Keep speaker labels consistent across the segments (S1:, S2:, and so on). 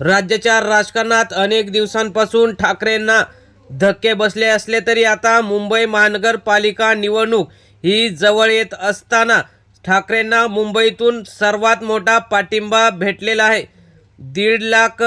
S1: राज्याच्या राजकारणात अनेक दिवसांपासून ठाकरेंना धक्के बसले असले तरी आता मुंबई महानगरपालिका निवडणूक ही जवळ येत असताना ठाकरेंना मुंबईतून सर्वात मोठा पाठिंबा भेटलेला आहे. दीड लाख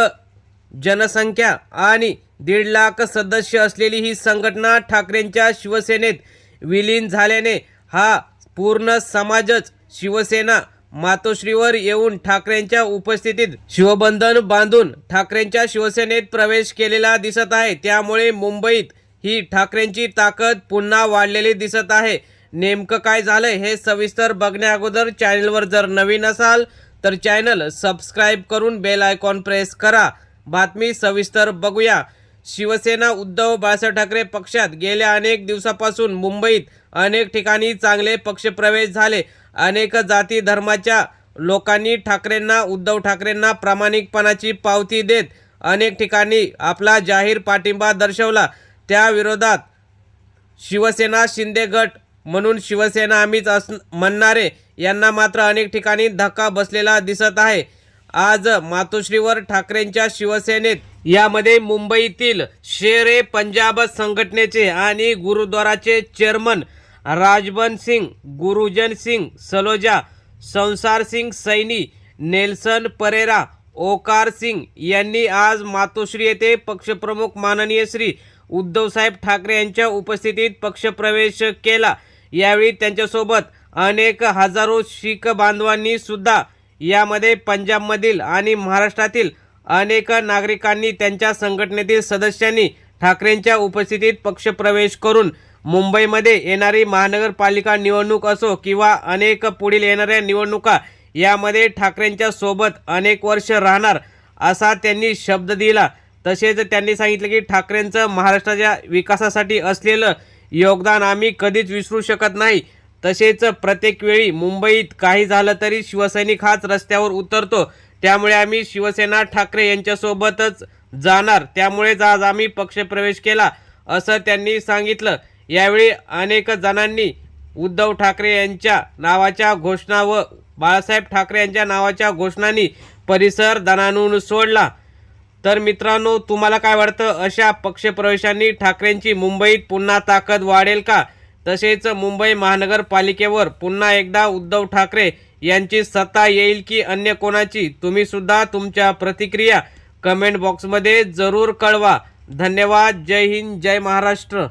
S1: जनसंख्या आणि दीड लाख सदस्य असलेली ही संघटना ठाकरेंच्या शिवसेनेत विलीन झाल्याने हा पूर्ण समाजच शिवसेना मातोश्रीवर येऊन ठाकरेंच्या उपस्थितीत शिवबंधन बांधून ठाकरेंच्या शिवसेनेत प्रवेश केलेला दिसत आहे. त्यामुळे मुंबईत ही ठाकरेंची ताकद पुन्हा वाढलेली दिसत आहे. नेमकं काय झालंय हे सविस्तर बघण्या अगोदर चॅनलवर जर नवीन असाल तर चॅनल सबस्क्राईब करून बेल आयकॉन प्रेस करा. बातमी सविस्तर बघूया. शिवसेना उद्धव बाळासाहेब ठाकरे पक्षात गेल्या अनेक दिवसापासून मुंबईत अनेक ठिकाणी चांगले पक्षप्रवेश झाले. अनेक जाती धर्माच्या लोकांनी ठाकरेंना उद्धव ठाकरेंना प्रामाणिकपणाची पावती देत अनेक ठिकाणी आपला जाहीर पाठिंबा दर्शवला. त्याविरोधात शिवसेना शिंदे गट म्हणून शिवसेना आम्हीच अस म्हणणारे यांना मात्र अनेक ठिकाणी धक्का बसलेला दिसत आहे. आज मातोश्रीवर ठाकरेंच्या शिवसेनेत यामध्ये मुंबईतील शेरे पंजाब संघटनेचे आणि गुरुद्वाराचे चेअरमन राजबन सिंग गुरुजन सिंग सलोजा संसार सिंग सैनी नेल्सन परेरा ओकार सिंग यांनी आज मातोश्री येथे पक्षप्रमुख माननीय श्री उद्धवसाहेब ठाकरे यांच्या उपस्थितीत पक्षप्रवेश केला. यावेळी त्यांच्यासोबत अनेक हजारो शीख बांधवांनी सुद्धा यामध्ये पंजाबमधील आणि महाराष्ट्रातील अनेक नागरिकांनी त्यांच्या संघटनेतील सदस्यांनी ठाकरेंच्या उपस्थितीत पक्षप्रवेश करून मुंबईमध्ये येणारी महानगरपालिका निवडणूक असो किंवा अनेक पुढील येणाऱ्या निवडणुका यामध्ये ठाकरेंच्या सोबत अनेक वर्ष राहणार असा त्यांनी शब्द दिला. तसेच त्यांनी सांगितलं की ठाकरेंचं महाराष्ट्राच्या विकासासाठी असलेलं योगदान आम्ही कधीच विसरू शकत नाही. तसेच प्रत्येक वेळी मुंबईत काही झालं तरी शिवसैनिक हाच रस्त्यावर उतरतो. त्यामुळे आम्ही शिवसेना ठाकरे यांच्यासोबतच जाणार. त्यामुळेच आज आम्ही पक्षप्रवेश केला असं त्यांनी सांगितलं. यावेळी अनेक जणांनी उद्धव ठाकरे यांच्या नावाच्या घोषणा व बाळासाहेब ठाकरे यांच्या नावाच्या घोषणांनी परिसर दणानून सोडला. तर मित्रांनो तुम्हाला काय वाटतं? अशा पक्षप्रवेशांनी ठाकरेंची मुंबईत पुन्हा ताकद वाढेल का? तसेच मुंबई महानगरपालिकेवर पुन्हा एकदा उद्धव ठाकरे यांची सत्ता येईल की अन्य कोणाची? तुम्ही सुद्धा तुमच्या प्रतिक्रिया कमेंट बॉक्समध्ये जरूर कळवा. धन्यवाद. जय हिंद. जय महाराष्ट्र.